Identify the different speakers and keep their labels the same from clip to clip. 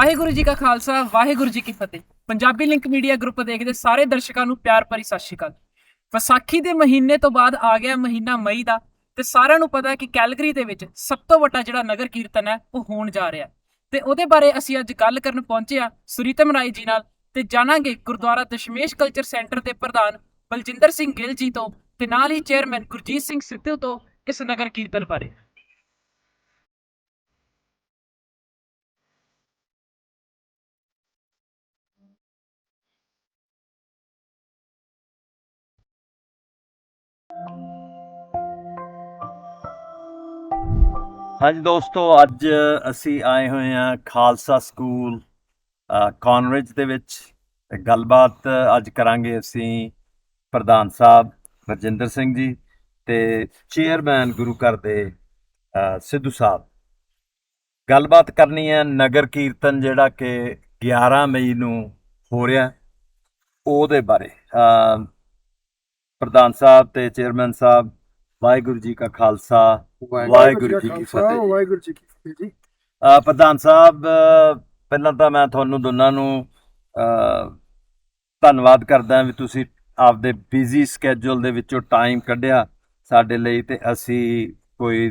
Speaker 1: ਵਾਹਿਗੁਰੂ ਜੀ ਕਾ ਖਾਲਸਾ, ਵਾਹਿਗੁਰੂ ਜੀ ਕੀ ਫਤਿਹ। Punjabi link media group ਦੇਖਦੇ ਸਾਰੇ ਦਰਸ਼ਕਾਂ ਨੂੰ ਪਿਆਰ ਭਰੀ ਸਤਿ ਸ਼੍ਰੀ ਅਕਾਲ। ਵਿਸਾਖੀ ਦੇ ਮਹੀਨੇ ਤੋਂ ਬਾਅਦ ਆ ਗਿਆ ਮਹੀਨਾ ਮਈ ਦਾ ਤੇ ਸਾਰਿਆਂ ਨੂੰ ਪਤਾ ਹੈ ਕਿ ਕੈਲਗਰੀ ਦੇ ਵਿੱਚ ਸਭ ਤੋਂ ਵੱਡਾ ਜਿਹੜਾ ਨਗਰ ਕੀਰਤਨ ਹੈ, ਉਹ ਹੋਣ ਜਾ ਰਿਹਾ ਹੈ। ਤੇ ਉਹਦੇ ਬਾਰੇ ਅਸੀਂ ਅੱਜ ਗੱਲ ਕਰਨ ਪਹੁੰਚੇ ਆ ਸੁਰੀਤਮ ਰਾਏ ਜੀ ਨਾਲ ਤੇ ਜਾਣਾਂਗੇ ਗੁਰਦੁਆਰਾ ਦਸ਼ਮੇਸ਼ ਕਲਚਰ ਸੈਂਟਰ ਦੇ ਪ੍ਰਧਾਨ ਬਲਜਿੰਦਰ ਸਿੰਘ ਗਿੱਲ ਜੀ ਤੋਂ ਤੇ ਨਾਲ ਹੀ ਚੇਅਰਮੈਨ ਗੁਰਜੀਤ ਸਿੰਘ ਸਿੱਧੂ ਤੋਂ ਇਸ ਨਗਰ ਕੀਰਤਨ ਬਾਰੇ।
Speaker 2: ਹਾਂਜੀ ਦੋਸਤੋ ਅੱਜ ਅਸੀਂ ਆਏ ਹੋਏ ਹਾਂ ਖਾਲਸਾ ਸਕੂਲ ਅ, ਦੇ ਵਿੱਚ। ਗੱਲਬਾਤ ਅੱਜ ਕਰਾਂਗੇ ਅਸੀਂ ਪ੍ਰਧਾਨ ਸਾਹਿਬ ਰਜਿੰਦਰ ਸਿੰਘ ਜੀ ਤੇ ਚੇਅਰਮੈਨ ਗੁਰੂ ਘਰ ਦੇ ਸਿੱਧੂ ਸਾਹਿਬ। ਗੱਲਬਾਤ ਕਰਨੀ ਹੈ ਨਗਰ ਕੀਰਤਨ ਜਿਹੜਾ ਕਿ 11 ਮਈ ਨੂੰ ਹੋ ਰਿਹਾ ਉਹਦੇ ਬਾਰੇ। ਪ੍ਰਧਾਨ ਸਾਹਿਬ ਤੇ ਚੇਅਰਮੈਨ ਸਾਹਿਬ ਵਾਹਿਗੁਰੂ ਜੀ ਕਾ ਖਾਲਸਾ ਵਾਹਿਗੁਰੂ ਜੀ ਕੀ ਫਤਿਹ।
Speaker 3: ਵਾਹਿਗੁਰੂ ਜੀ ਕੀ ਫਤਿਹ ਜੀ
Speaker 2: ਪ੍ਰਧਾਨ ਸਾਹਿਬ ਪਹਿਲਾਂ ਤਾਂ ਮੈਂ ਤੁਹਾਨੂੰ ਦੋਨਾਂ ਨੂੰ ਧੰਨਵਾਦ ਕਰਦਾ ਵੀ ਤੁਸੀਂ ਆਪਦੇ ਬਿਜ਼ੀ ਸਕੇਜੂਲ ਦੇ ਵਿੱਚੋਂ ਟਾਈਮ ਕੱਢਿਆ ਸਾਡੇ ਲਈ ਤੇ ਅਸੀਂ ਕੋਈ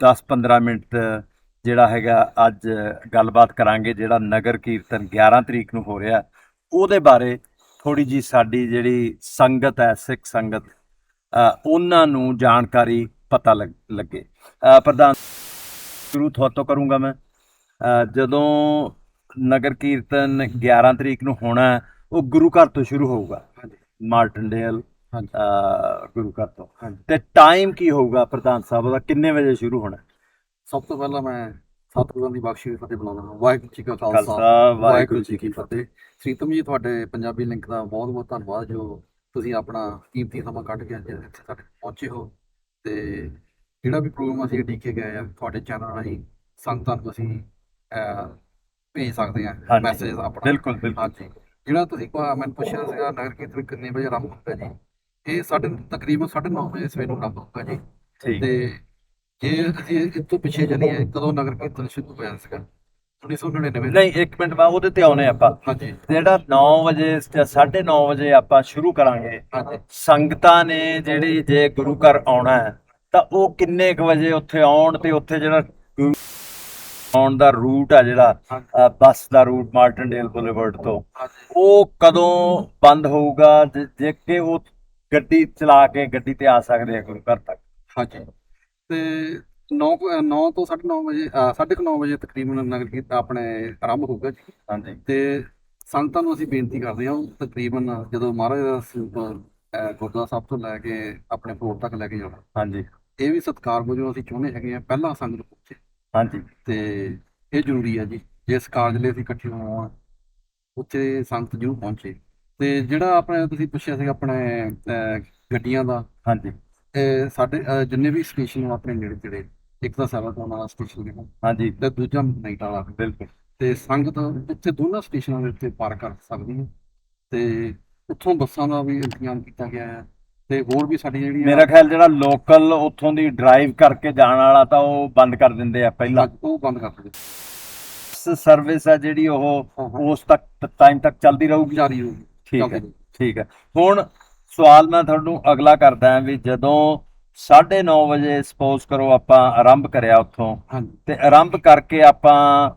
Speaker 2: 10-15 ਮਿੰਟ ਜਿਹੜਾ ਹੈਗਾ ਅੱਜ ਗੱਲਬਾਤ ਕਰਾਂਗੇ ਜਿਹੜਾ ਨਗਰ ਕੀਰਤਨ 11 ਤਰੀਕ ਨੂੰ ਹੋ ਰਿਹਾ ਉਹਦੇ ਬਾਰੇ ਥੋੜੀ ਜੀ ਸਾਡੀ ਜਿਹੜੀ ਸੰਗਤ ਹੈ ਸਿੱਖ ਸੰਗਤ ਉਹਨਾਂ ਨੂੰ ਜਾਣਕਾਰੀ ਪਤਾ ਲੱਗ- ਪ੍ਰਧਾਨ ਸ਼ੁਰੂ ਤੋਂ ਕਰੂੰਗਾ ਮੈਂ। ਜਦੋਂ ਨਗਰ ਕੀਰਤਨ 11 ਤਰੀਕ ਨੂੰ ਹੋਣਾ ਉਹ ਗੁਰੂ ਘਰ ਤੋਂ ਸ਼ੁਰੂ ਹੋਊਗਾ।
Speaker 3: ਹਾਂਜੀ।
Speaker 2: ਮਾਰਟਨਡੇਲ ਗੁਰੂ ਘਰ ਤੋਂ। ਤੇ ਟਾਈਮ ਕੀ ਹੋਊਗਾ ਪ੍ਰਧਾਨ ਸਾਹਿਬ ਦਾ? ਕਿੰਨੇ ਵਜੇ ਸ਼ੁਰੂ ਹੋਣਾ
Speaker 3: ਸਭ ਤੋਂ ਪਹਿਲਾਂ ਮੈਂ ਸਤਿਗੁਰਾਂ ਦੀ ਬਖਸ਼ੀ ਫਤਿਹ ਬੁਲਾਉਂਦਾ ਹਾਂ। ਵਾਹਿਗੁਰੂ ਜੀ ਕਾ ਖਾਲਸਾ ਵਾਹਿਗੁਰੂ ਜੀ ਕੀ ਫਤਿਹ। ਪ੍ਰੀਤਮ ਜੀ ਤੁਹਾਡੇ ਪੰਜਾਬੀ ਲਿੰਕ ਦਾ ਬਹੁਤ ਬਹੁਤ ਧੰਨਵਾਦ ਜੋ ਤੁਸੀਂ ਆਪਣਾ ਕੀਮਤੀ ਸਮਾਂ ਕੱਢ ਕੇ ਅੱਜ ਇੱਥੇ ਸਾਡੇ ਪਹੁੰਚੇ ਹੋ ਤੇ ਜਿਹੜਾ ਵੀ ਪ੍ਰੋਗਰਾਮ ਅਸੀਂ ਡੀਕੇ ਗਏ ਆ ਤੁਹਾਡੇ ਚੈਨਲ ਰਾਹੀਂ ਸੰਗਤਾਂ ਨੂੰ ਅਸੀਂ ਭੇਜ ਸਕਦੇ
Speaker 2: ਹਾਂਜੀ।
Speaker 3: ਮੈਸੇਜ ਆਪਣਾ।
Speaker 2: ਬਿਲਕੁਲ ਬਿਲਕੁਲ।
Speaker 3: ਹਾਂਜੀ। ਜਿਹੜਾ ਤੁਸੀਂ ਮੈਨੂੰ ਪੁੱਛਿਆ ਸੀਗਾ ਨਗਰ ਕੀਰਤਨ ਕਿੰਨੇ ਵਜੇ ਆਰੰਭ ਹੁੰਦਾ ਜੀ? ਇਹ ਸਾਡੇ ਤਕਰੀਬਨ 9:30 ਵਜੇ ਸਵੇਰ ਨੂੰ ਆਰੰਭ ਹੁੰਦਾ ਜੀ। ਤੇ ਜੇ ਅਸੀਂ ਇਸ ਤੋਂ ਪਿੱਛੇ ਚੱਲੀਏ ਕਦੋਂ ਨਗਰ ਕੀਰਤਨ ਸ਼ੁਰੂ ਹੋਇਆ ਸੀਗਾ? 1999
Speaker 2: ਨਹੀਂ ਇੱਕ ਮਿੰਟ ਬਾਅਦ ਉਹਦੇ ਤੇ ਆਉਨੇ ਆਪਾਂ।
Speaker 3: ਹਾਂਜੀ।
Speaker 2: ਜਿਹੜਾ 9 ਵਜੇ ਜਾਂ 9:30 ਵਜੇ ਆਪਾਂ ਸ਼ੁਰੂ ਕਰਾਂਗੇ
Speaker 3: ਹਾਂਜੀ।
Speaker 2: ਸੰਗਤਾਂ ਨੇ ਜਿਹੜੀ ਜੇ ਗੁਰੂ ਘਰ ਆਉਣਾ ਹੈ ਤਾਂ ਉਹ ਕਿੰਨੇ ਕੁ ਵਜੇ ਉੱਥੇ ਆਉਣ ਤੇ ਉੱਥੇ ਜਿਹੜਾ ਆਉਣ ਦਾ ਰੂਟ ਆ ਜਿਹੜਾ ਬੱਸ ਦਾ ਰੂਟ ਮਾਰਟਨਡੇਲ ਬੁਲੇਵਰਡ ਤੋਂ ਉਹ ਕਦੋਂ ਬੰਦ ਹੋਊਗਾ ਜੇ ਕਿ ਉਹ ਗੱਡੀ ਚਲਾ ਕੇ ਗੱਡੀ ਤੇ ਆ ਸਕਦੇ ਆ ਗੁਰੂ ਘਰ ਤੱਕ?
Speaker 3: ਹਾਂਜੀ। ਤੇ 9 9 ਤੋਂ 9:30 ਵਜੇ 9:30 ਵਜੇ ਤਕਰੀਬਨ ਨਗਰ ਕੀਰਤਨ ਆਪਣੇ ਆਰੰਭ ਹੋਊਗਾ ਜੀ।
Speaker 2: ਹਾਂਜੀ।
Speaker 3: ਤੇ ਸੰਗਤਾਂ ਨੂੰ ਅਸੀਂ ਬੇਨਤੀ ਕਰਦੇ ਹਾਂ ਤਕਰੀਬਨ ਜਦੋਂ ਮਹਾਰਾਜ ਦਾ ਗੁਰਦੁਆਰਾ ਸਾਹਿਬ ਤੋਂ ਲੈ ਕੇ ਆਪਣੇ ਫਲੋਰ ਤੱਕ ਲੈ ਕੇ ਜਾਣਾ।
Speaker 2: ਹਾਂਜੀ।
Speaker 3: ਇਹ ਵੀ ਸਤਿਕਾਰ ਵਜੋਂ ਅਸੀਂ ਚਾਹੁੰਦੇ ਹੈਗੇ ਆ ਪਹਿਲਾਂ ਸੰਗਤ ਪਹੁੰਚੇ।
Speaker 2: ਹਾਂਜੀ।
Speaker 3: ਤੇ ਇਹ ਜ਼ਰੂਰੀ ਹੈ ਜੀ ਜਿਸ ਕਾਰਜ ਲਈ ਅਸੀਂ ਇਕੱਠੇ ਹੋਣਾ ਉੱਥੇ ਸੰਗਤ ਜਰੂਰ ਪਹੁੰਚੇ। ਤੇ ਜਿਹੜਾ ਆਪਣੇ ਤੁਸੀਂ ਪੁੱਛਿਆ ਸੀ ਆਪਣੇ ਗੱਡੀਆਂ ਦਾ।
Speaker 2: ਹਾਂਜੀ।
Speaker 3: ਇਹ ਸਾਡੇ ਜਿੰਨੇ ਵੀ ਸਟੇਸ਼ਨ ਆਪਣੇ ਨੇੜੇ ਤੇੜੇ ਇੱਕ ਤਾਂ ਸੈਵਾਟੋਨ ਵਾਲਾ ਸਟੇਸ਼ਨ ਹੈ
Speaker 2: ਹਾਂਜੀ
Speaker 3: ਤੇ ਦੂਜਾ ਨਾਈਟ ਵਾਲਾ
Speaker 2: ਬਿਲਕੁਲ।
Speaker 3: ਤੇ ਸੰਗਤ ਉੱਥੇ ਦੋਨਾਂ ਸਟੇਸ਼ਨਾਂ ਦੇ ਉੱਤੇ ਪਾਰ ਕਰ ਸਕਦੀ ਹੈ। ਤੇ ਉੱਥੋਂ ਬੱਸਾਂ ਦਾ ਵੀ ਇੰਤਜ਼ਾਮ ਕੀਤਾ ਗਿਆ ਹੈ। ਤੇ ਹੋਰ ਵੀ ਸਾਡੀ ਜਿਹੜੀਆਂ
Speaker 2: ਮੇਰਾ ਖਿਆਲ ਜਿਹੜਾ ਲੋਕਲ ਉੱਥੋਂ ਦੀ ਡਰਾਈਵ ਕਰਕੇ ਜਾਣ ਵਾਲਾ ਤਾਂ ਉਹ ਬੰਦ ਕਰ ਦਿੰਦੇ ਆ ਪਹਿਲਾਂ।
Speaker 3: ਉਹ ਬੰਦ ਕਰ ਦਿੱਤੇ
Speaker 2: ਸਰਵਿਸ ਆ ਜਿਹੜੀ ਉਹ। ਉਸ ਤੱਕ ਟਾਈਮ ਤੱਕ ਚੱਲਦੀ ਰਹੂਗੀ।
Speaker 3: ਜਾਰੀ ਹੋਊਗੀ
Speaker 2: ਠੀਕ ਹੈ ਠੀਕ ਹੈ। ਹੁਣ ਸਵਾਲ ਮੈਂ ਤੁਹਾਨੂੰ ਅਗਲਾ ਕਰਦਾ ਹਾਂ ਵੀ ਜਦੋਂ 9:30 ਵਜੇ ਸਪੋਜ਼ ਕਰੋ ਆਪਾਂ ਆਰੰਭ ਕਰਿਆ ਉੱਥੋਂ। ਤੇ ਆਰੰਭ ਕਰਕੇ ਆਪਾਂ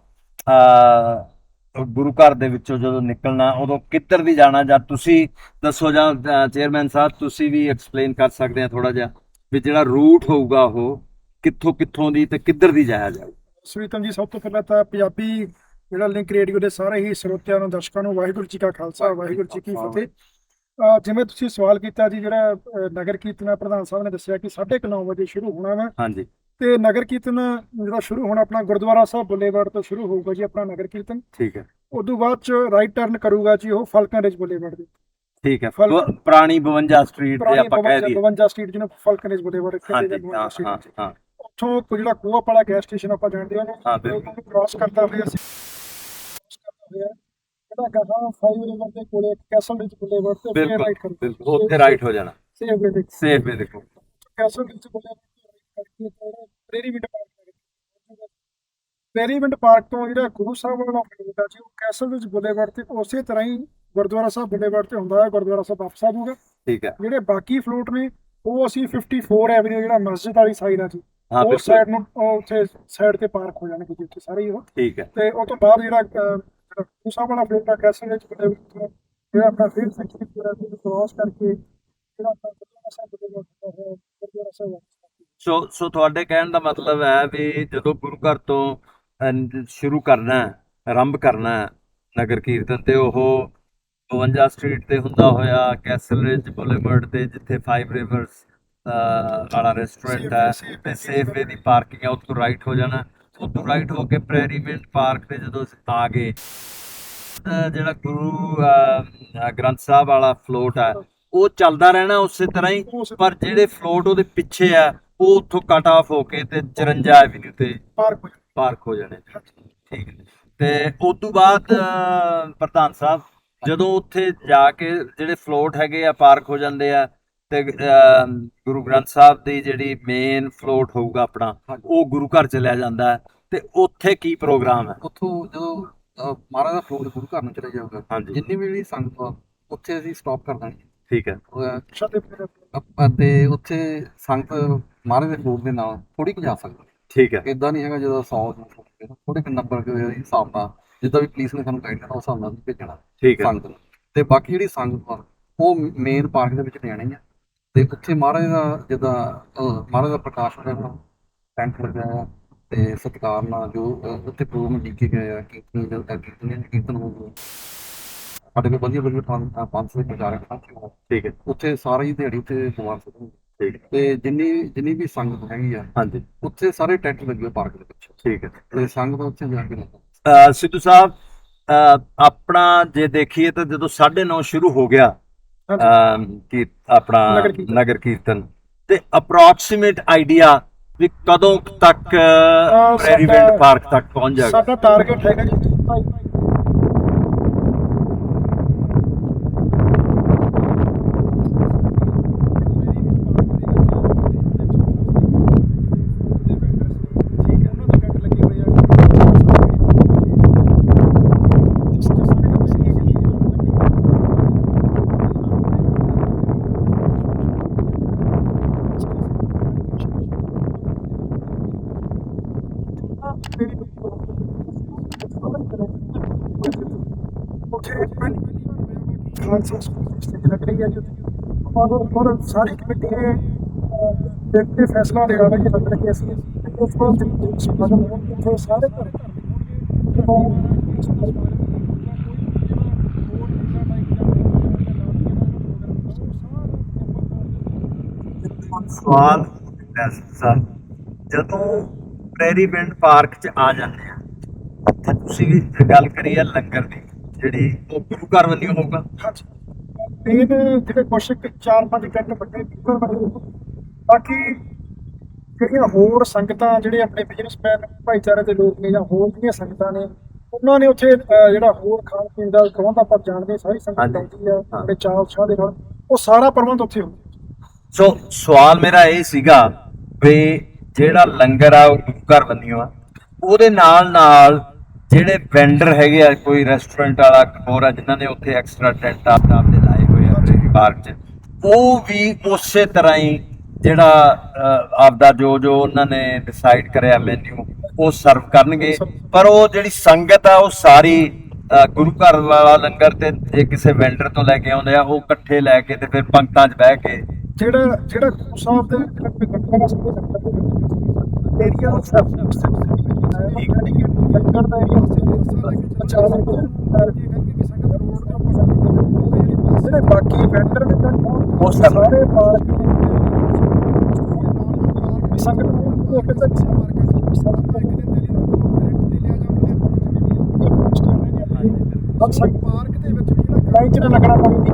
Speaker 2: ਅ ਗੁਰੂ ਘਰ ਦੇ ਵਿੱਚੋਂ ਜਦੋਂ ਨਿਕਲਣਾ ਉਦੋਂ ਕਿੱਧਰ ਦੀ ਜਾਣਾ ਜਾਂ ਤੁਸੀਂ ਦੱਸੋ ਜਾਂ ਚੇਅਰਮੈਨ ਸਾਹਿਬ ਤੁਸੀਂ ਵੀ ਐਕਸਪਲੇਨ ਕਰ ਸਕਦੇ ਆ ਥੋੜਾ ਜਿਹਾ ਵੀ ਜਿਹੜਾ ਰੂਟ ਹੋਊਗਾ ਉਹ ਕਿੱਥੋਂ ਕਿੱਥੋਂ ਦੀ ਤੇ ਕਿੱਧਰ ਦੀ ਜਾਇਆ ਜਾਊ।
Speaker 4: ਸਵੀਤਮ ਜੀ ਸਭ ਤੋਂ ਪਹਿਲਾਂ ਤਾਂ ਪੰਜਾਬੀ ਜਿਹੜਾ ਲਿੰਕ ਰੇਡੀਓ ਦੇ ਸਾਰੇ ਹੀ ਸਰੋਤਿਆਂ ਨੂੰ ਦਰਸ਼ਕਾਂ ਨੂੰ ਵਾਹਿਗੁਰੂ ਜੀ ਕਾ ਖਾਲਸਾ ਵਾਹਿਗੁਰੂ ਜੀ ਕੀ ਫਤਿਹ। ਜਿਵੇਂ ਤੁਸੀਂ ਸਵਾਲ ਕੀਤਾ ਜੀ ਜਿਹੜਾ ਨਗਰ ਕੀਰਤਨ ਪ੍ਰਧਾਨ ਸਾਹਿਬ ਨੇ ਦੱਸਿਆ ਕਿ 9:30 ਵਜੇ ਸ਼ੁਰੂ ਹੋਣਾ ਵਾ।
Speaker 2: ਹਾਂਜੀ।
Speaker 4: ਤੇ ਨਗਰ ਕੀਰਤਨ ਜਿਹੜਾ ਸ਼ੁਰੂ ਹੋਣਾ ਆਪਣਾ ਗੁਰਦੁਆਰਾ ਸਾਹਿਬ ਬੁੱਲੇਵਾਰਡ ਤੋਂ ਸ਼ੁਰੂ ਹੋਊਗਾ ਜੀ ਆਪਣਾ ਨਗਰ ਕੀਰਤਨ।
Speaker 2: ਠੀਕ ਹੈ।
Speaker 4: ਉਦੋਂ ਬਾਅਦ ਚ ਰਾਈਟ ਟਰਨ ਕਰੂਗਾ ਜੀ ਉਹ ਫਲਕਨ ਰਿਜ ਬੁੱਲੇਵਾਰਡ ਦੇ।
Speaker 2: ਠੀਕ ਹੈ। ਪੁਰਾਣੀ 52 ਸਟਰੀਟ ਤੇ ਆਪਾਂ ਕਹਿ ਦਈਏ।
Speaker 4: 52 ਸਟਰੀਟ ਜਿਹਨੂੰ ਫਲਕਨ ਰਿਜ ਬੁੱਲੇਵਾਰਡ ਕਹਿੰਦੇ ਜਾਂਦੇ
Speaker 2: ਹਾਂ ਹਾਂ। ਹਾਂ
Speaker 4: ਉੱਥੋਂ ਜਿਹੜਾ ਕੋਆਪ ਵਾਲਾ ਗੈਸ ਸਟੇਸ਼ਨ ਆਪਾਂ ਜਾਣਦੇ ਹਾਂ
Speaker 2: ਹਾਂ,
Speaker 4: ਕ੍ਰਾਸ ਕਰਦਾ ਹੋਇਆ ਅਸੀਂ cross ਕਰਦਾ ਹੋਇਆ ਜਿਹੜਾ ਗਾਹਾਂ ਫਾਈਵ ਰਿਵਰ ਦੇ ਕੋਲੇ ਕੈਸਲ ਰਿਜ ਬੁੱਲੇਵਾਰਡ ਤੇ ਫਿਰ
Speaker 2: ਬਿਲਕੁਲ
Speaker 4: ਰਾਈਟ ਕਰਦਾ
Speaker 2: ਬਿਲਕੁਲ ਉੱਥੇ ਰਾਈਟ ਹੋ ਜਾਣਾ।
Speaker 4: ਸੇਵ ਵੇ ਦੇ
Speaker 2: ਸੇਫ ਵੇ ਦੇਖੋ।
Speaker 4: ਕੈਸਲ ਰਿਜ ਬੁੱਲੇਵਾਰਡ ਤੇ right ਕਰਕੇ ਤੇ ਪ੍ਰੇਰੀ ਵੀ ਡਿਪਾਰਟ ਪੈਰੀਵਿੰਡ ਪਾਰਕ ਤੋਂ ਜਿਹੜਾ ਗੁਰੂ ਸਾਹਿਬ ਵਾਲਾ ਆ ਜੀ ਉਹ ਕੈਸਲ ਵਿੱਚ ਬੁਲੇਵਾਰਡ ਤੇ ਉਸੇ ਤਰ੍ਹਾਂ ਹੀ ਗੁਰਦੁਆਰਾ ਸਾਹਿਬ ਬੁਲੇਵਾਰਡ ਤੇ ਹੁੰਦਾ ਹੈ ਗੁਰਦੁਆਰਾ ਸਾਹਿਬ ਵਾਪਸ ਆ ਜਾਊਗਾ।
Speaker 2: ਠੀਕ ਹੈ।
Speaker 4: ਜਿਹੜੇ ਬਾਕੀ ਫਲੋਟ ਨੇ ਉਹ ਅਸੀਂ 54 ਐਵਨਿਊ ਜਿਹੜਾ ਮਸਜਿਦ ਵਾਲੀ ਸਾਈਡ ਆ ਜੀ
Speaker 2: ਹਾਂ
Speaker 4: ਉਹ
Speaker 2: ਬਿਲਕੁਲ।
Speaker 4: ਸਾਈਡ ਨੂੰ ਉਹ ਉੱਥੇ ਸਾਈਡ ਤੇ ਪਾਰਕ ਹੋ ਜਾਣਗੇ ਜੀ ਉੱਥੇ ਸਾਰੇ ਹੀ ਉਹ।
Speaker 2: ਠੀਕ ਹੈ।
Speaker 4: ਤੇ ਉਹ ਤੋਂ ਬਾਅਦ ਜਿਹੜਾ ਅਹ, ਸਾਹਿਬ ਵਾਲਾ ਫਲੋਟ ਕੈਸਲ ਵਿੱਚ ਬੁਲੇਵਾਰਡ ਤੋਂ ਜਿਹੜਾ ਆਪਣਾ ਫਿਰ 64 ਐਵਨਿਊ ਕ੍ਰਾਸ ਕਰਕੇ ਜਿਹੜਾ ਆਪਣਾ ਗੁਰਦੁਆਰਾ ਸਾਹਿਬ ਬੁਲੇਵਾਰਡ ਹੁੰਦਾ ਹੈ ਗੁਰਦੁਆਰਾ ਸਾਹਿਬ।
Speaker 2: ਸੋ ਸੋ ਤੁਹਾਡੇ ਕਹਿਣ ਦਾ ਮਤਲਬ ਹੈ ਵੀ ਜਦੋਂ ਗੁਰੂ ਘਰ ਤੋਂ ਸ਼ੁਰੂ ਕਰਨਾ ਹੈ, ਆਰੰਭ ਕਰਨਾ ਹੈ ਨਗਰ ਕੀਰਤਨ ਤੇ ਉਹ 52 ਸਟਰੀਟ ਤੇ ਹੁੰਦਾ ਹੋਇਆ ਕੈਸਲ ਰਿਜ ਬੁਲੇਵਰਡ ਤੇ ਜਿੱਥੇ ਫਾਈਵ ਰਿਵਰਸ ਵਾਲਾ ਰੈਸਟੋਰੈਂਟ ਹੈ ਤੇ ਸੇਫ ਦੀ ਪਾਰਕਿੰਗ ਹੈ ਉੱਥੋਂ ਰਾਈਟ ਹੋ ਜਾਣਾ ਉੱਥੋਂ ਰਾਈਟ ਹੋ ਕੇ ਪ੍ਰੈਰੀਮੈਂਟ ਪਾਰਕ ਤੇ ਜਦੋਂ ਆ ਗਏ ਜਿਹੜਾ ਗੁਰੂ ਗ੍ਰੰਥ ਸਾਹਿਬ ਵਾਲਾ ਫਲੋਟ ਹੈ ਉਹ ਚੱਲਦਾ ਰਹਿਣਾ ਉਸੇ ਤਰ੍ਹਾਂ ਹੀ ਪਰ ਜਿਹੜੇ ਫਲੋਟ ਉਹਦੇ ਪਿੱਛੇ ਆ ਉਹ ਉੱਥੋਂ ਕੱਟ ਆਫ ਹੋ ਕੇ ਤੇ 54 ਐਵਨਿਊ ਤੇ
Speaker 4: ਪਾਰਕ ਹੋ ਜਾਊਗਾ
Speaker 2: ਪਾਰਕ ਹੋ ਜਾਣੇ। ਠੀਕ ਹੈ। ਤੇ ਉਸ ਤੋਂ ਬਾਅਦ ਪ੍ਰਧਾਨ ਸਾਹਿਬ ਜਦੋਂ ਉੱਥੇ ਜਾ ਕੇ ਜਿਹੜੇ ਫਲੋਟ ਹੈਗੇ ਆ ਪਾਰਕ ਹੋ ਜਾਂਦੇ ਆ ਤੇ ਗੁਰੂ ਗ੍ਰੰਥ ਸਾਹਿਬ ਦੀ ਜਿਹੜੀ ਮੇਨ ਫਲੋਟ ਹੋਊਗਾ ਆਪਣਾ ਉਹ ਗੁਰੂ ਘਰ ਚਲਿਆ ਜਾਂਦਾ ਹੈ। ਤੇ ਉੱਥੇ ਕੀ ਪ੍ਰੋਗਰਾਮ ਹੈ?
Speaker 3: ਉੱਥੋਂ ਜਦੋਂ ਮਹਾਰਾਜ ਦਾ ਫਲੋਟ ਗੁਰੂ ਘਰ ਨੂੰ ਚਲੇ ਜਾਊਗਾ ਜਿੰਨੀ ਵੀ ਜਿਹੜੀ ਸੰਗਤ ਆ ਉੱਥੇ ਅਸੀਂ ਸਟਾਪ ਕਰ ਦੇਣੀ
Speaker 2: ਠੀਕ ਹੈ।
Speaker 3: ਅਹ,
Speaker 4: ਸ਼ਤੇ ਫਿਰ
Speaker 3: ਅਤੇ ਉੱਥੇ ਸੰਗਤ ਮਹਾਰਾਜ ਦੇ ਫਲੋਟ ਦੇ ਨਾਲ ਥੋੜੀ ਕੁ ਜਾ ਸਕਦੀ
Speaker 2: ਠੀਕ ਹੈ।
Speaker 3: ਇਦਾਂ ਨਹੀਂ ਹੈਗਾ ਜਦੋਂ 100 ਥੋੜੇ ਕੁ ਨੰਬਰ ਦੇ ਹਿਸਾਬ ਨਾਲ ਜਿੱਦਾਂ ਵੀ ਪੁਲਿਸ ਨੇ ਸਾਨੂੰ ਗਾਈਡ ਕਰਨਾ ਉਸ ਹਿਸਾਬ ਨਾਲ ਭੇਜਣਾ
Speaker 2: ਠੀਕ ਹੈ।
Speaker 3: ਸੰਗਤ ਤੇ ਬਾਕੀ ਜਿਹੜੀ ਸੰਗਤ ਉਹ ਮੇਨ ਪਾਰਕ ਦੇ ਵਿੱਚ ਲਿਆਣੀ ਆ। ਤੇ ਉੱਥੇ ਮਹਾਰਾਜ ਦਾ ਜਿੱਦਾਂ ਮਹਾਰਾਜ ਦਾ ਪ੍ਰਕਾਸ਼ ਹੋਇਆ ਟੈਂਟ ਲਗਾਇਆ ਆ ਤੇ ਸਤਿਕਾਰ ਨਾਲ ਜੋ ਉੱਥੇ ਪ੍ਰੋਗਰਾਮ ਲਿਖੇ ਗਏ ਆ ਕੀਰਤਨ ਜਦ ਤੱਕ ਕੀਰਤਨ ਕੀਰਤਨ ਹੋਊਗਾ ਸਾਡੇ ਕੋਲ ਵਧੀਆ ਵਧੀਆ ਪੰਜ ਸੌ ਪ੍ਰਚਾਰਕ ਸਾਥੀ
Speaker 2: ਠੀਕ ਹੈ।
Speaker 3: ਉੱਥੇ ਸਾਰੀ ਦਿਹਾੜੀ ਉੱਤੇ ਦਰਬਾਰ ਸਾਹਿਬ
Speaker 2: ਠੀਕ
Speaker 3: ਤੇ ਜਿੰਨੀ ਜਿੰਨੀ ਵੀ ਸੰਗਤ ਹੈਗੀ ਆ
Speaker 2: ਹਾਂਜੀ।
Speaker 3: ਉੱਥੇ ਸਾਰੇ ਟੈਂਟ ਲੱਗੇ ਪਾਰਕ ਦੇ ਵਿੱਚ।
Speaker 2: ਠੀਕ ਹੈ।
Speaker 3: ਤੇ ਸੰਗਤ ਉੱਥੇ ਜਾ ਕੇ
Speaker 2: ਸਿੱਧੂ ਸਾਹਿਬ ਆਪਣਾ ਜੇ ਦੇਖੀਏ ਤਾਂ ਜਦੋਂ 9:30 ਸ਼ੁਰੂ ਹੋ ਗਿਆ। ਅਮ, ਕੀ ਆਪਣਾ
Speaker 4: ਨਗਰ ਕੀਰਤਨ।
Speaker 2: ਨਗਰ ਕੀਰਤਨ। ਤੇ ਅਪਰੋਕਸੀਮੇਟ ਆਈਡੀਆ ਵੀ ਕਦੋਂ ਕੁ ਤੱਕ
Speaker 4: ਅਹ,
Speaker 2: ਪਾਰਕ ਤੱਕ ਪਹੁੰਚ ਜਾਏਗਾ
Speaker 4: ਸਾਡਾ ਟਾਰਗੇਟ ਹੈਗਾ ਜੀ ਖਾਲਸਾ ਸਕੂਲ ਸਟੇਜ ਲੱਗ ਰਹੀ ਹੈ ਜੀ ਉੱਥੇ। ਔਰ ਔਰ ਸਾਰੀ ਕਮੇਟੀ ਨੇ ਅਹ, ਦੇਖ ਕੇ ਫੈਸਲਾ ਲਿਆ ਵਾ ਕਿ ਮਤਲਬ ਕਿ ਅਸੀਂ ਉਸ ਤੋਂ ਮਤਲਬ ਉੱਥੇ ਸਾਰੇ ਘਰ
Speaker 2: ਸਵਾਲ ਸਰ ਜਦੋਂ ਪ੍ਰੈਰੀਵੈਂਟ ਪਾਰਕ 'ਚ ਆ ਜਾਂਦੇ ਆ। ਤੇ ਤੁਸੀਂ ਗੱਲ ਕਰੀ ਆ ਲੰਗਰ ਦੀ ਜਿਹੜੀ ਉਹ ਗੁਰੂ ਘਰ ਵੱਲੋਂ ਹੋਊਗਾ।
Speaker 4: ਇਹ ਜਿਹੜੇ ਕੁਛ ਕੁ ਚਾਰ ਪੰਜ ਟੈਂਟ ਵੱਡੇ ਬਿਲਕੁਲ ਬਣੇ ਬਾਕੀ ਜਿਹੜੀਆਂ ਹੋਰ ਸੰਗਤਾਂ ਜਿਹੜੇ ਆਪਣੇ ਬਿਜ਼ਨਸਮੈਨ ਭਾਈਚਾਰੇ ਦੇ ਲੋਕ ਨੇ ਜਾਂ ਹੋਰ ਜਿਹੜੀਆਂ ਸੰਗਤਾਂ ਨੇ ਉਹਨਾਂ ਨੇ ਉੱਥੇ ਜਿਹੜਾ ਹੋਰ ਖਾਣ ਪੀਣ ਦਾ ਪ੍ਰਬੰਧ ਆਪਾਂ ਜਾਣਦੇ ਸਾਰੀ ਸੰਗਤ। ਲਾਉਂਦੀ ਆ। ਆਪਣੇ ਚਾਅ ਉਤਸ਼ਾਹ ਦੇ ਨਾਲ। ਉਹ ਸਾਰਾ ਪ੍ਰਬੰਧ ਉੱਥੇ ਹੁੰਦਾ।
Speaker 2: ਸੋ ਸਵਾਲ ਮੇਰਾ ਇਹ ਸੀਗਾ ਵੀ ਜਿਹੜਾ ਲੰਗਰ ਆ ਉਹ ਘਰ ਬੰਨਿਓ ਆ। ਉਹਦੇ ਨਾਲ ਨਾਲ ਜਿਹੜੇ ਵੈਂਡਰ ਹੈਗੇ ਆ, ਕੋਈ ਰੈਸਟੋਰੈਂਟ ਵਾਲਾ ਹੋਰ ਆ, ਜਿਨ੍ਹਾਂ ਨੇ ਉੱਥੇ ਐਕਸਟਰਾ ਟੈਂਟ ਆਪ ਦੇ ਲਾਏ ਹੋਏ ਆ ਪ੍ਰੇਰੀ ਪਾਰਕ 'ਚ, ਉਹ ਵੀ ਉਸੇ ਤਰ੍ਹਾਂ ਹੀ ਜਿਹੜਾ ਆਪਦਾ ਜੋ ਜੋ ਉਹਨਾਂ ਨੇ ਡਿਸਾਈਡ ਕਰਿਆ ਮੈਨੂ ਉਹ ਸਰਵ ਕਰਨਗੇ। ਪਰ ਉਹ ਜਿਹੜੀ ਸੰਗਤ ਆ, ਉਹ ਸਾਰੀ ਗੁਰੂ ਘਰ ਵਾਲਾ ਲੰਗਰ ਤੇ ਜੇ ਕਿਸੇ ਵੈਂਡਰ ਤੋਂ ਲੈ ਕੇ ਆਉਂਦੇ ਆ, ਉਹ ਇਕੱਠੇ ਲੈ ਕੇ ਤੇ ਫਿਰ ਪੰਕਤਾਂ 'ਚ ਬਹਿ ਕੇ
Speaker 4: ਜਿਹੜਾ ਜਿਹੜਾ ਗੁਰੂ ਸਾਹਿਬ ਦੇ ਦਾ ਸਭ ਏਰੀਆ ਉਹ ਸਭ ਲੰਗਰ ਦਾ ਏਰੀਆ ਅੱਛਾ ਜਿਹੜੇ ਬਾਕੀ ਵੈਂਡਰ ਨੇ ਤਾਂ
Speaker 2: ਉਹ ਸਭ-
Speaker 4: ਸਾਰੇ ਪਾਰਕ ਸੰਗਤ ਨੂੰ ਇੱਕ ਤੱਕ ਪਾਰਕ ਦੇ ਵਿੱਚ ਚ ਨਾ ਲੱਗਣਾ ਪਾਣੀ ਦੀ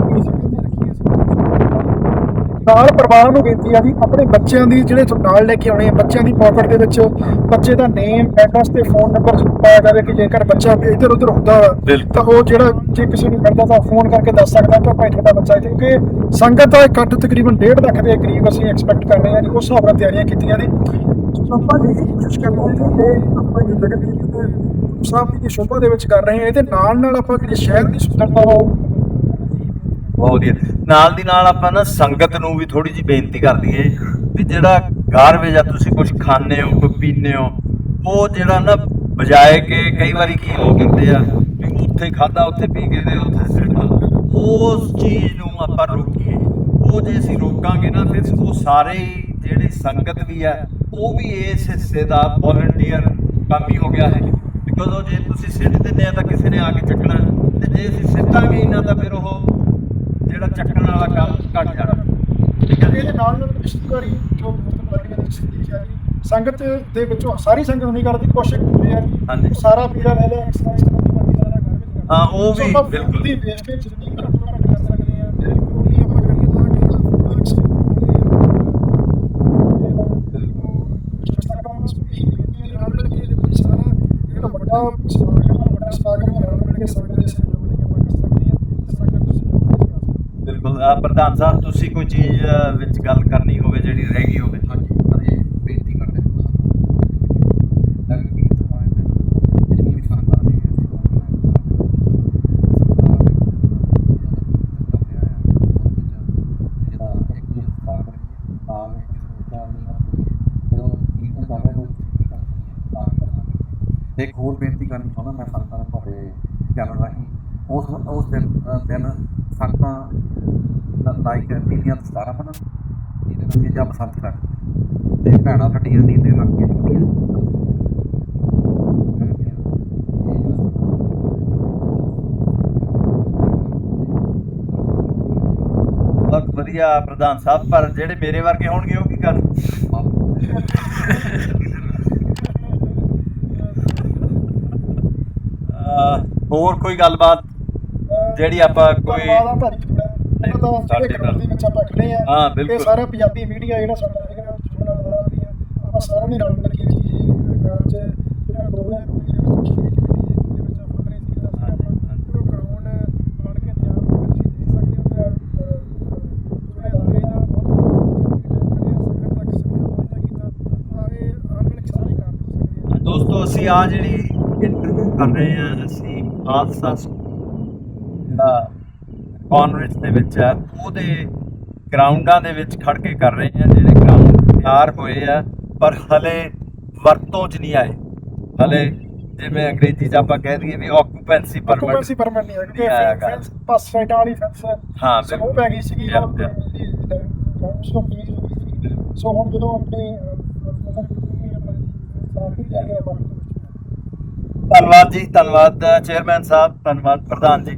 Speaker 4: ਨਾਲ ਪਰਿਵਾਰ ਨੂੰ ਬੇਨਤੀ ਆ ਜੀ ਆਪਣੇ ਬੱਚਿਆਂ ਦੀ ਜਿਹੜੇ ਨਾਲ ਲੈ ਕੇ ਆਉਣੇ ਆ ਬੱਚਿਆਂ ਦੀ ਪਾਕਟ ਦੇ ਵਿੱਚ ਬੱਚੇ ਦਾ ਨੇਮ ਐਡਰੈਸ ਤੇ ਫੋਨ ਨੰਬਰ ਪਾਇਆ ਜਾਵੇ ਕਿ ਜੇਕਰ ਬੱਚਾ ਇੱਧਰ ਉੱਧਰ ਹੁੰਦਾ ਵਾ। ਤਾਂ ਉਹ ਜਿਹੜਾ ਜੇ ਕਿਸੇ ਨੂੰ ਮਿਲਦਾ ਤਾਂ ਫੋਨ ਕਰਕੇ ਦੱਸ ਸਕਦਾ ਕਿ ਭਾਈ ਤੁਹਾਡਾ ਬੱਚਾ ਕਿਉਂਕਿ ਸੰਗਤ ਦਾ ਇਕੱਠ ਤਕਰੀਬਨ 1.5 ਲੱਖ ਦੇ ਕਰੀਬ ਅਸੀਂ ਐਕਸਪੈਕਟ ਕਰ ਰਹੇ ਹਾਂ ਜੀ ਉਸ ਹਿਸਾਬ ਨਾਲ ਤਿਆਰੀਆਂ ਕੀਤੀਆਂ ਨੇ ਆਪਾਂ ਜੀ ਕੋਸ਼ਿਸ਼ ਕਰ ਰਹੇ ਹਾਂ ਆਪਾਂ ਜਗਤ ਦੀ ਸਾਹਿਬ ਦੀ ਸ਼ੋਭਾ ਦੇ ਵਿੱਚ ਕਰ ਰਹੇ ਹਾਂ ਇਹਦੇ ਨਾਲ ਨਾਲ ਆਪਾਂ ਜਿਹੜੀ ਸ਼ਹਿਰ ਦੀ ਸੁੰਦਰਤਾ ਵਾ ਉਹ
Speaker 2: ਬਹੁਤ ਵਧੀਆ। ਨਾਲ ਦੀ ਨਾਲ ਆਪਾਂ ਨਾ ਸੰਗਤ ਨੂੰ ਵੀ ਥੋੜੀ ਜਿਹੀ ਬੇਨਤੀ ਕਰ ਦਈਏ ਵੀ ਜਿਹੜਾ ਗਾਰਬੇਜ ਆ, ਤੁਸੀਂ ਕੁਝ ਖਾਣੇ ਹੋ, ਕੋਈ ਪੀਂਦੇ ਹੋ, ਉਹ ਜਿਹੜਾ ਨਾ ਬਜਾਏ ਕਿ ਕਈ ਵਾਰੀ ਕੀ ਲੋਕ ਕਰਦੇ ਆ ਵੀ ਉੱਥੇ ਖਾਦਾ ਉੱਥੇ ਪੀ ਕੇ ਤੇ ਉੱਥੇ ਸਿੱਟਾ ਉਸ ਚੀਜ਼ ਨੂੰ ਆਪਾਂ ਰੋਕੀਏ। ਉਹ ਜੇ ਅਸੀਂ ਰੋਕਾਂਗੇ ਨਾ, ਫਿਰ ਉਹ ਸਾਰੇ ਜਿਹੜੀ ਸੰਗਤ ਵੀ ਹੈ ਉਹ ਵੀ ਇਸ ਹਿੱਸੇ ਦਾ ਵੋਲੰਟੀਅਰ ਕੰਮ ਹੀ ਹੋ ਗਿਆ ਹੈ। ਬਿਕੋਜ਼ ਉਹ ਜੇ ਤੁਸੀਂ ਸਿੱਟ ਦਿੰਦੇ ਆ ਤਾਂ ਕਿਸੇ ਨੇ ਆ ਕੇ ਚੱਕਣਾ। ਤੇ ਜੇ ਅਸੀਂ ਸਿੱਟਾਂਗੇ ਨਾ ਤਾਂ ਫਿਰ ਉਹ ਜਿਹੜਾ ਚੱਕਣ ਵਾਲਾ ਕੰਮ ਘਟ ਜਾਣਾ ਠੀਕ ਹੈ
Speaker 4: ਇਹਦੇ ਨਾਲ ਨਾਲ ਰਿਸ਼ਤੇਦਾਰੀ ਜੋ ਮਤਲਬ ਲੱਗੀਆਂ ਨੇ ਰਿਸ਼ਤੇਦਾਰੀ ਆ ਜੀ ਸੰਗਤ ਦੇ ਵਿੱਚੋਂ ਸਾਰੀ ਸੰਗਤ ਨਹੀਂ ਕਰਦੀ ਕੋਸ਼ਿਸ਼ ਹੁੰਦੀ ਆ ਜੀ। ਸਾਰਾ ਪੀੜਾ ਲੈ ਲਿਆ ਐਕਸਰਸਾਈਜ਼ ਕਰਨ ਦੀ ਬਾਕੀ ਸਾਰਾ ਘਰ ਵਿੱਚ।
Speaker 2: ਹਾਂ, ਉਹ ਵੀ ਬਿਲਕੁਲ।
Speaker 4: ਦੀ ਵੇਸਟੇਜ ਜਿੰਨੀ ਘੱਟ ਤੋਂ ਘੱਟ ਕਰ ਸਕਦੇ ਆ ਉਹਨੀ ਆਪਾਂ ਕਰੀਏ ਤਾਂ ਕਿ ਜਿਹੜਾ ਫੂਡ ਜਿਹੜਾ ਵੱਡਾ ਸਮਾਗਮ ਆ, ਵੱਡਾ ਸਮਾਗਮ ਆ, ਰਲ ਮਿਲ ਕੇ ਸੰਗਤ ਦੇ ਸਹਿਯੋਗ ਨਾਲ ਆਪਾਂ ਕਰ ਸਕਦੇ ਆ ਤੇ ਸੰਗਤ ਦੇ ਸਹਿਯੋਗ ਨਾਲ
Speaker 2: ਬਿਲਕੁਲ ਅਹ ਪ੍ਰਧਾਨ ਸਾਹਿਬ ਤੁਸੀਂ ਕੋਈ ਚੀਜ਼ ਵਿੱਚ ਗੱਲ ਕਰਨੀ ਹੋਵੇ ਜਿਹੜੀ ਰਹਿ ਗਈ ਹੋਵੇ
Speaker 3: ਹਾਂਜੀ ਅਸੀਂ ਬੇਨਤੀ ਕਰਦੇ ਹਾਂ ਨਗਰ ਕੀਰਤਨ ਵਾਲੇ ਦਿਨ ਜਿੰਨੀ ਵੀ ਸੰਗਤਾਂ ਨੇ ਜਿਹੜਾ ਇੱਕ ਦੂਜੇ ਦਾ ਸਾਥ ਕਰੀਏ ਤਾਂ ਕਿਸੇ ਨੂੰ ਚਾਹ ਨਹੀਂ ਆਉਂਦੀ ਜਦੋਂ ਕੀਰਤਨ ਕਰ ਰਹੇ ਹੋ ਤਾਂ ਕਰਨਾ ਤੇ ਇੱਕ ਹੋਰ ਬੇਨਤੀ ਕਰਨੀ ਚਾਹੁੰਦਾ ਮੈਂ ਸੰਗਤਾਂ ਨੂੰ ਤੁਹਾਡੇ ਚੈਨਲ ਰਾਹੀਂ ਉਸ ਉਸ ਦਿਨ ਸੰਗਤਾਂ ਲਾਈਕ ਬੀਬੀਆਂ ਦਸਤਾਰਾਂ ਬਣਨ ਇਹਦੇ ਨਾਲ ਇਹ ਜਾਂ ਬਸੰਤ ਰੱਖ ਤੇ ਭੈਣਾਂ ਫੱਟੀਆਂ ਦੀ ਤੇ ਲੱਗ ਕੇ
Speaker 2: ਬਹੁਤ ਵਧੀਆ ਪ੍ਰਧਾਨ ਸਾਹਿਬ ਪਰ ਜਿਹੜੇ ਮੇਰੇ ਵਰਗੇ ਹੋਣਗੇ ਉਹ ਕੀ ਕਰਨ? ਹੋਰ ਕੋਈ ਗੱਲਬਾਤ? ਜਿਹੜੀ ਆਪਾਂ ਕੋਈ
Speaker 4: ਆ ਭਾਜੀ। ਤੁਹਾਡਾ ਇਹਨਾਂ ਦਾ
Speaker 2: ਸਾਡੇ
Speaker 4: ਜਿਹੜੇ ਗਰਾਊਂਡ ਦੇ ਵਿੱਚ ਆਪਾਂ ਖੜੇ ਆ।
Speaker 2: ਹਾਂ, ਬਿਲਕੁਲ।
Speaker 4: ਇਹ ਸਾਰਾ ਪੰਜਾਬੀ ਮੀਡੀਆ ਜਿਹੜਾ ਸਾਡਾ ਜਿਹੜਾ ਜੁੜਨਾ ਦਾ ਰਹੀ ਆ। ਆਪਾਂ ਸਾਰਿਆਂ ਨੇ ਰਲ ਮਿਲ ਕੇ ਜੀ ਕਾਰਜ ਜਿਹੜਾ ਪ੍ਰੋਗਰਾਮ ਦੇ ਵਿੱਚ ਸ਼ਰੀਕ ਕਮੇਟੀ ਦੇ ਵਿੱਚ ਆਪਾਂ ਨੇ ਕੀਤਾ ਸੀ ਆਪਾਂ। ਉਹ ਗਰਾਊਂਡ ਬਣ ਕੇ ਤਿਆਰ ਹੋ ਕੇ ਤੁਸੀਂ ਦੇਖ ਸਕਦੇ ਹੋ ਕਿ ਜਿਹੜੇ ਅਦਾਰੇ ਦਾ ਬਹੁਤ ਸੰਗਤ ਤੱਕ ਸਹਿਯੋਗ ਪਹੁੰਚਦਾ ਕੀਤਾ ਤਾਂ ਇਹ ਰਲ ਮਿਲ ਕੇ ਸਾਰੇ ਕੰਮ ਕਰ ਸਕਦੇ ਆ।
Speaker 2: ਦੋਸਤੋ ਅਸੀਂ ਆ ਜਿਹੜੀ ਇੰਟਰਵਿਊ ਕਰ ਰਹੇ ਹਾਂ ਅਸੀਂ ਹਾਦਸਾ ਜਿਹੜਾ ਕਾਨਵਰੇਜ ਦੇ ਵਿੱਚ ਹੈ ਉਹਦੇ ਗਰਾਊਂਡਾਂ ਦੇ ਵਿੱਚ ਖੜ ਕੇ ਕਰ ਰਹੇ ਹਾਂ ਜਿਹੜੇ ਗਰਾਊਂਡ ਤਿਆਰ ਹੋਏ ਆ ਪਰ ਹਲੇ ਵਰਤੋਂ 'ਚ ਨਹੀਂ ਆਏ। ਹਲੇ ਜਿਵੇਂ ਅੰਗਰੇਜ਼ੀ 'ਚ ਆਪਾਂ ਕਹਿ ਦਈਏ ਵੀ ਆਕੂਪੈਂਸੀ ਪਰਮਿਟ
Speaker 4: ਆਕੂਪੈਂਸੀ ਪਰਮਿਟ ਨਹੀਂ ਹੈ ਕਿਉਂਕਿ। ਫੈਂਸ ਪਾਸ ਸਾਈਡਾਂ ਵਾਲੀ ਫੈਂਸ
Speaker 2: ਹਾਂ,
Speaker 4: ਸੋ ਉਹ। ਪੈ ਗਈ ਸੀਗੀ ਸੀ ਹੁਣ ਜਦੋਂ ਆਪਣੇ
Speaker 2: ਧੰਨਵਾਦ ਜੀ ਧੰਨਵਾਦ ਚੇਅਰਮੈਨ ਸਾਹਿਬ ਧੰਨਵਾਦ ਪ੍ਰਧਾਨ ਜੀ।